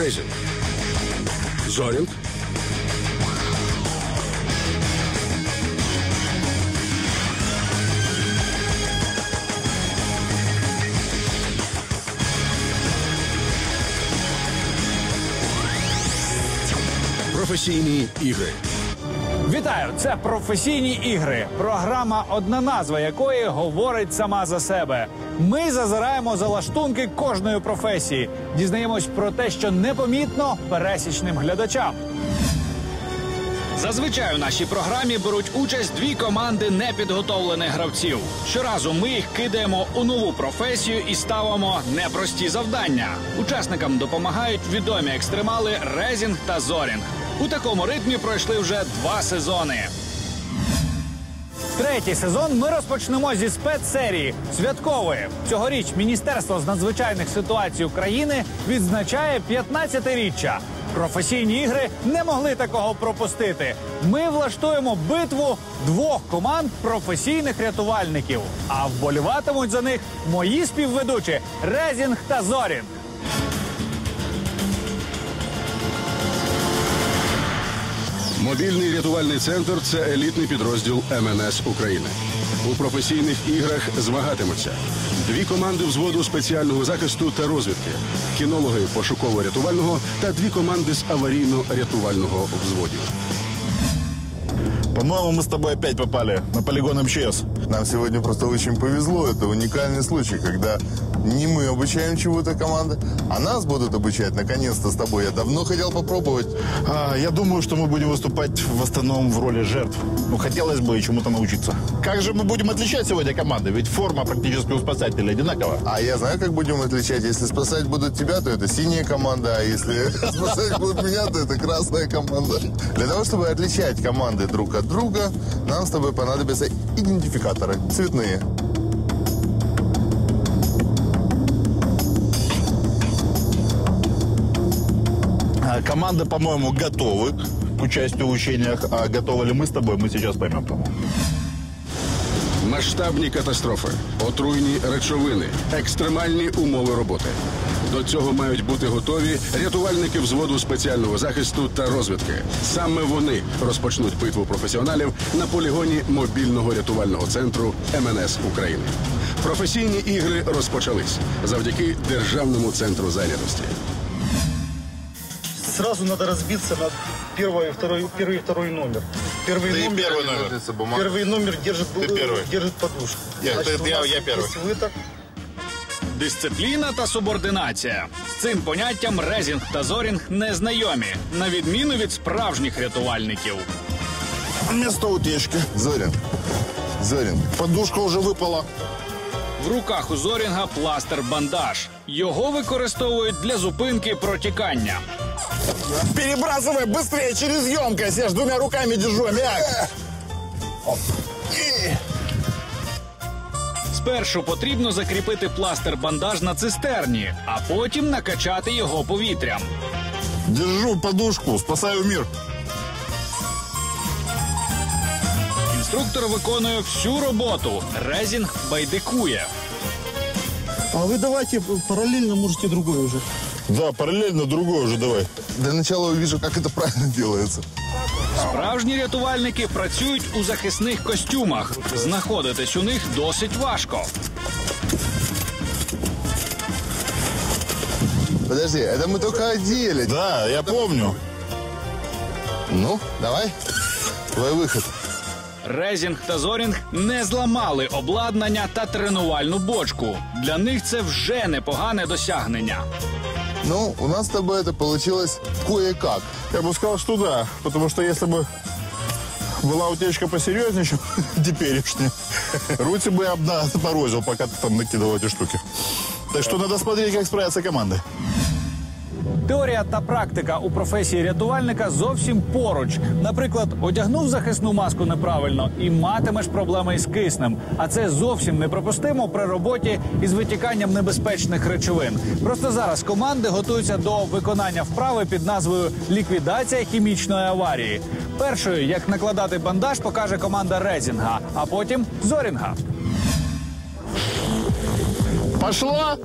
Резін. Зорінг. Професійні ігри. Вітаю! Це професійні ігри. Програма, одна назва якої говорить сама за себе. Ми зазираємо за лаштунки кожної професії, дізнаємось про те, що непомітно пересічним глядачам. Зазвичай у нашій програмі беруть участь дві команди непідготовлених гравців. Щоразу ми їх кидаємо у нову професію і ставимо непрості завдання. Учасникам допомагають відомі екстремали Резінг та Зорінг. У такому ритмі пройшли вже два сезони. Третій сезон ми розпочнемо зі спецсерії святкової. Цьогоріч Міністерство з надзвичайних ситуацій України відзначає 15-річчя. Професійні ігри не могли такого пропустити. Ми влаштуємо битву двох команд професійних рятувальників. А вболіватимуть за них мої співведучі Резінг та Зорінг. Мобільний рятувальний центр це елітний підрозділ МНС України. У професійних іграх змагатимуться дві команди взводу спеціального захисту та розвідки, кінологи пошуково-рятувального та дві команди з аварійно-рятувального взводів. По-моєму, ми з тобою опять попали на полігон МЧС. Нам сегодня просто очень повезло. Это уникальный случай, когда не мы обучаем чего-то команды, а нас будут обучать наконец-то с тобой. Я давно хотел попробовать. А, я думаю, что мы будем выступать в основном в роли жертв. Ну, хотелось бы и чему-то научиться. Как же мы будем отличать сегодня команды? Ведь форма практически у спасателей одинакова. А я знаю, как будем отличать. Если спасать будут тебя, то это синяя команда, а если спасать будут меня, то это красная команда. Для того, чтобы отличать команды друг от друга, нам с тобой понадобятся идентификаторы цветные. А, команды, по-моему, готовы к участию в учениях. А готовы ли мы с тобой, мы сейчас поймем, по-моему. Масштабні катастрофи, отруйні речовини, екстремальні умови роботи. До цього мають бути готові рятувальники взводу спеціального захисту та розвідки. Саме вони розпочнуть битву професіоналів на полігоні мобільного рятувального центру МНС України. Професійні ігри розпочались завдяки Державному центру зайнятості. Сразу надо разбиться на первый и второй, первый и второй номер. Первый Ты номер, первый номер. Смотрится бумага. первый номер держит, Ты первый. держит подушку. Я- Значит, ты- у я- нас я первый. есть выток. Дисципліна та субординація з цим поняттям Резінг та Зорінг не знайомі, на відміну від справжніх рятувальників. Место утечки. Зорин. Зорин. Подушка уже выпала. В руках у Зорінга пластир-бандаж. Його використовують для зупинки протікання. Перебрасывай быстрее через емкость. Я ж двумя руками держу. Мяк. Спершу потрібно закріпити пластир-бандаж на цистерні, а потім накачати його повітрям. Держу подушку, спасаю мир. Інструктор виконує всю роботу. Резінг байдикує. А вы давайте параллельно можете другой уже. Да, параллельно другой уже давай. Для начала увижу, как это правильно делается. Справжні рятувальники працюють у захисних костюмах. Знаходитись у них досить важко. Подожди, это мы только одели. Да, я помню. Ну, давай. Твой выход. Резінг та Зорінг не зламали обладнання та тренувальну бочку. Для них це вже непогане досягнення. Ну, у нас с тобой это получилось кое-как. Я бы сказал, что да. Потому что если бы была утечка посерьезнее, чем теперешняя, Рути бы я обморозил, пока ты там накидывал эти штуки. Так что надо смотреть, как справятся команды. Теорія та практика у професії рятувальника зовсім поруч. Наприклад, одягнув захисну маску неправильно і матимеш проблеми із киснем. А це зовсім неприпустимо при роботі із витіканням небезпечних речовин. Просто зараз команди готуються до виконання вправи під назвою Ліквідація хімічної аварії. Першою, як накладати бандаж, покаже команда Резінга, а потім Зорінга. Пошло?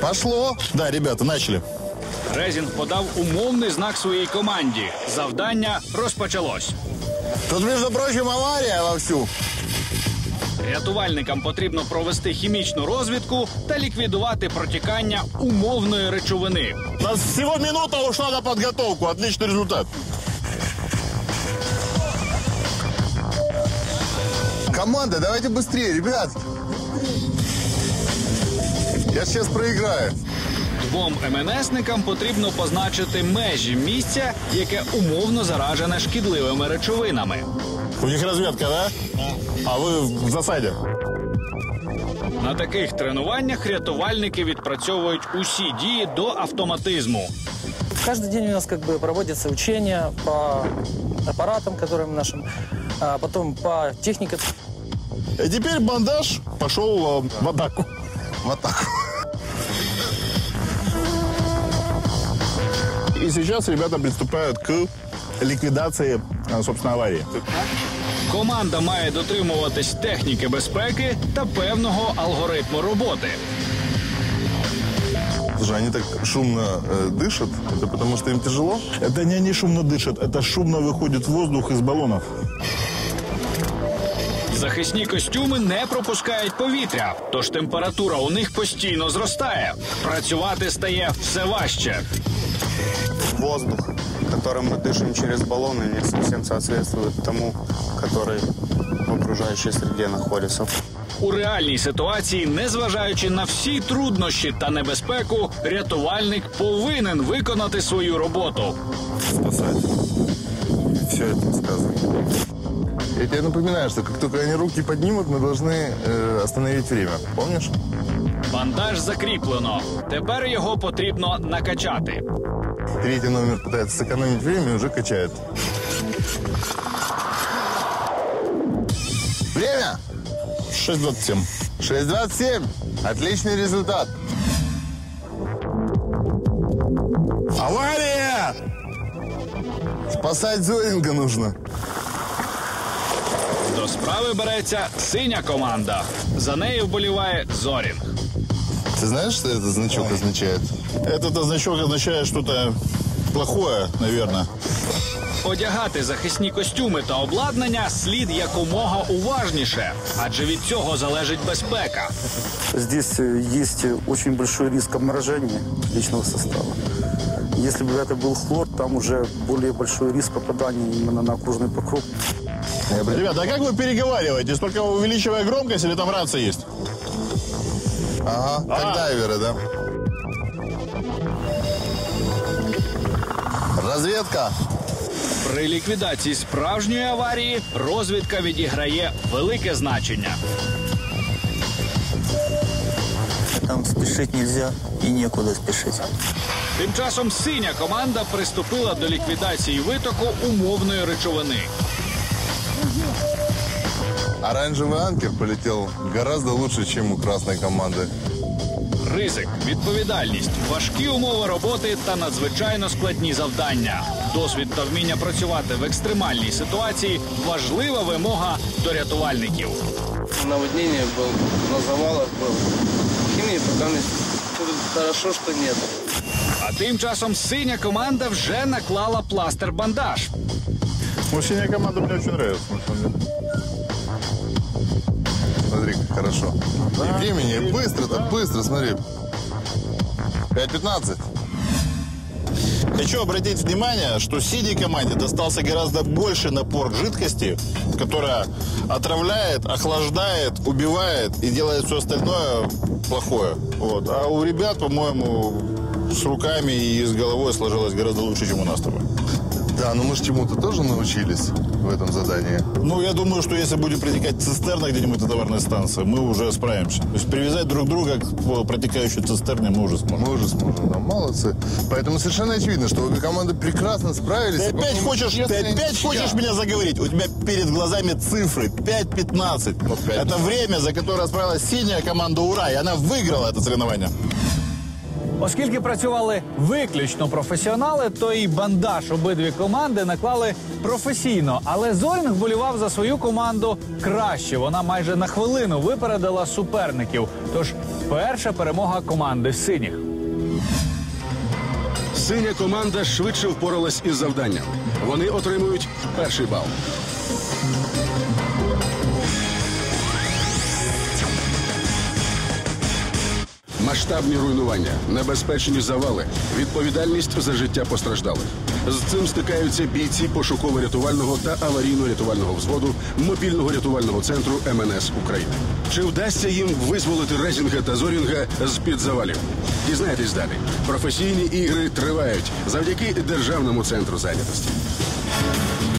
Пошло. Да, ребята, начали. Резінг подав умовний знак своїй команді. Завдання розпочалось. Тут, между прочим, авария вовсю. Рятувальникам потрібно провести хімічну розвідку та ліквідувати протікання умовної речовини. У нас всего минута ушла на подготовку. Отличный результат. Команда, давайте быстрее, ребят. Я сейчас проиграю. Двом МНСникам потрібно позначити межі місця, яке умовно заражене шкідливими речовинами. У них разведка, да? А вы в засаде. На таких тренуваннях рятувальники відпрацьовують усі дії до автоматизму. Каждый день у нас как бы проводятся учения по аппаратам, которым нашим, а потом по технике. И теперь бандаж пошел э, в атаку. Вот так. И сейчас ребята приступают к ликвидации, э, собственно, аварии. Команда має дотримуватись техніки безпеки та певного алгоритму роботи. Слушай, они так шумно э, дышат. Это потому что им тяжело? Это не они шумно дышат, это шумно выходит воздух из баллонов. Захисні костюми не пропускають повітря, тож температура у них постійно зростає. Працювати стає все важче. воздух, которым мы дышим через баллоны, не совсем соответствует тому, который в окружающей среде находится. У реальній ситуації, незважаючи на всі труднощі та небезпеку, рятувальник повинен виконати свою роботу. Спасать. Все это сказано. Я тебе напоминаю, что как только они руки поднимут, мы должны э, остановить время. Помнишь? Бандаж закріплено. Тепер його потрібно накачати. Третий номер пытается сэкономить время и уже качает. Время! 6.27. 6.27. Отличный результат. Авария! Спасать Зоринга нужно. До справи береться синя команда. За нею вболіває Зорінг. Ты знаешь, что этот значок означает? Этот значок означает что-то плохое, наверное. Одягати захисні костюми та обладнання слід якомога уважніше, адже від цього залежить безпека. Здесь э, есть э, очень большой риск обморожения личного состава. Если бы это был хлор, там уже более большой риск попадания именно на окружный покров. Ребята, а как вы переговариваетесь? Только увеличивая громкость или там рация есть? Ага, как дайверы, да? Разведка. При ліквідації справжньої аварії розвідка відіграє велике значення. Там спешить нельзя и некуда спешить. Тим часом синя команда приступила до ліквідації витоку умовної речовини. Оранжевый анкер полетел гораздо лучше, чем у красной команды. Ризик, відповідальність, важкі умови роботи та надзвичайно складні завдання. Досвід та вміння працювати в екстремальній ситуації важлива вимога до рятувальників. наводнение был, на завалах был. Химии пока не... Хорошо, что нет. А тим часом синя команда вже наклала пластир-бандаж. Ну, синяя команда мне очень нравится. Хорошо. И времени быстро-то, быстро, смотри. 5.15. Хочу обратить внимание, что синей команде достался гораздо больше напор жидкости, которая отравляет, охлаждает, убивает и делает все остальное плохое. Вот. А у ребят, по-моему, с руками и с головой сложилось гораздо лучше, чем у нас с тобой. Да, но мы же чему-то тоже научились в этом задании. Ну, я думаю, что если будет протекать цистерна где-нибудь на товарной станции, мы уже справимся. То есть привязать друг друга к протекающей цистерне мы уже сможем. Мы уже сможем, да, молодцы. Поэтому совершенно очевидно, что обе команды прекрасно справились. Ты опять хочешь, ты опять ничья. хочешь меня заговорить? У тебя перед глазами цифры 5-15. Это время, за которое справилась синяя команда «Ура», и она выиграла это соревнование. Оскільки працювали виключно професіонали, то і бандаж обидві команди наклали професійно. Але Зорінг болівав за свою команду краще. Вона майже на хвилину випередила суперників. Тож перша перемога команди синіх. Синя команда швидше впоралась із завданням. Вони отримують перший бал. Масштабні руйнування, небезпечні завали, відповідальність за життя постраждалих. З цим стикаються бійці пошуково-рятувального та аварійно-рятувального взводу мобільного рятувального центру МНС України. Чи вдасться їм визволити Резінга та Зорінга з під завалів? Дізнайтесь далі. Професійні ігри тривають завдяки державному центру зайнятості.